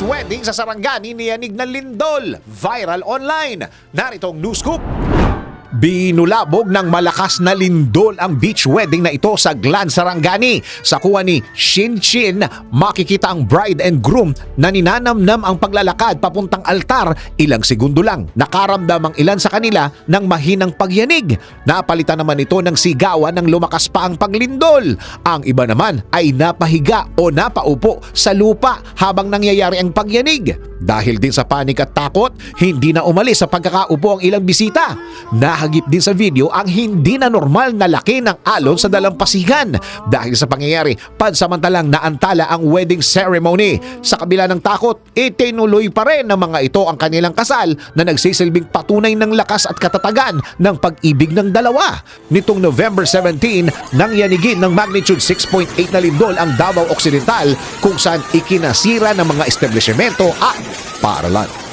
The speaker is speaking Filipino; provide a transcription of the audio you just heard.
beach wedding sa Sarangani ni Yanig ng Lindol. Viral online. Narito ang news scoop. Binulabog ng malakas na lindol ang beach wedding na ito sa Glan Sarangani. Sa kuha ni Shin Shin, makikita ang bride and groom na ninanamnam ang paglalakad papuntang altar. Ilang segundo lang, nakaramdam ang ilan sa kanila ng mahinang pagyanig. Napalitan naman ito ng sigawan ng lumakas pa ang paglindol. Ang iba naman ay napahiga o napaupo sa lupa habang nangyayari ang pagyanig. Dahil din sa panik at takot, hindi na umalis sa pagkakaupo ang ilang bisita. Nahagip din sa video ang hindi na normal na laki ng alon sa dalampasigan. Dahil sa pangyayari, pansamantalang naantala ang wedding ceremony. Sa kabila ng takot, itinuloy pa rin ng mga ito ang kanilang kasal na nagsisilbing patunay ng lakas at katatagan ng pag-ibig ng dalawa. Nitong November 17, nang yanigin ng magnitude 6.8 na lindol ang Davao Occidental kung saan ikinasira ng mga establishmento at paaralan.